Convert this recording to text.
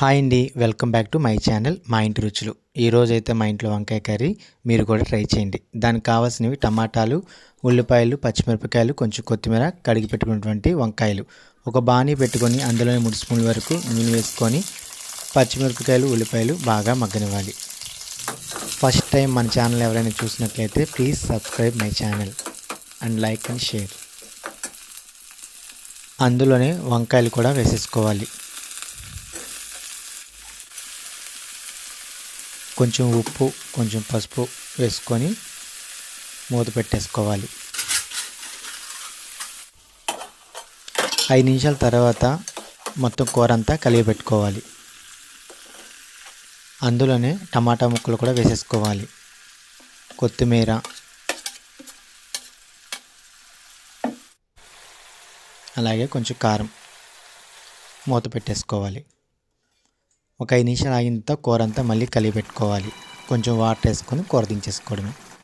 Hi అండి welcome back to my channel మా ఇంటి రుచులు. ఈరోజు అయితే మా ఇంట్లో వంకాయ కర్రీ మీరు కూడా ట్రై చేయండి. దానికి కావాల్సినవి టమాటాలు ఉల్లిపాయలు పచ్చిమిరపకాయలు కొంచెం కొత్తిమీర కడిగి పెట్టుకున్నటువంటి వంకాయలు. ఒక బాణీ పెట్టుకొని అందులోనే మూడు స్పూన్ల వరకు నూనె వేసుకొని పచ్చిమిరపకాయలు ఉల్లిపాయలు బాగా మగ్గనివ్వాలి. ఫస్ట్ టైం మన ఛానల్ ఎవరైనా చూసినట్లయితే please subscribe my channel and like and share. అందులోనే వంకాయలు కూడా వేసేసుకోవాలి. కొంచెం ఉప్పు కొంచెం పసుపు వేసుకొని మూత పెట్టేసుకోవాలి. ఐదు నిమిషాల తర్వాత మొత్తం కూర అంతా కలిగి పెట్టుకోవాలి అందులోనే టమాటా ముక్కలు కూడా వేసేసుకోవాలి. కొత్తిమీర. అలాగే కొంచెం కారం మూత పెట్టేసుకోవాలి. ఒక ఐదు నిమిషాలు ఆగిన తర్వాత కూర అంతా మళ్ళీ కలిగి పెట్టుకోవాలి కొంచెం వాటర్ వేసుకొని కూర దించేసుకోవడమే.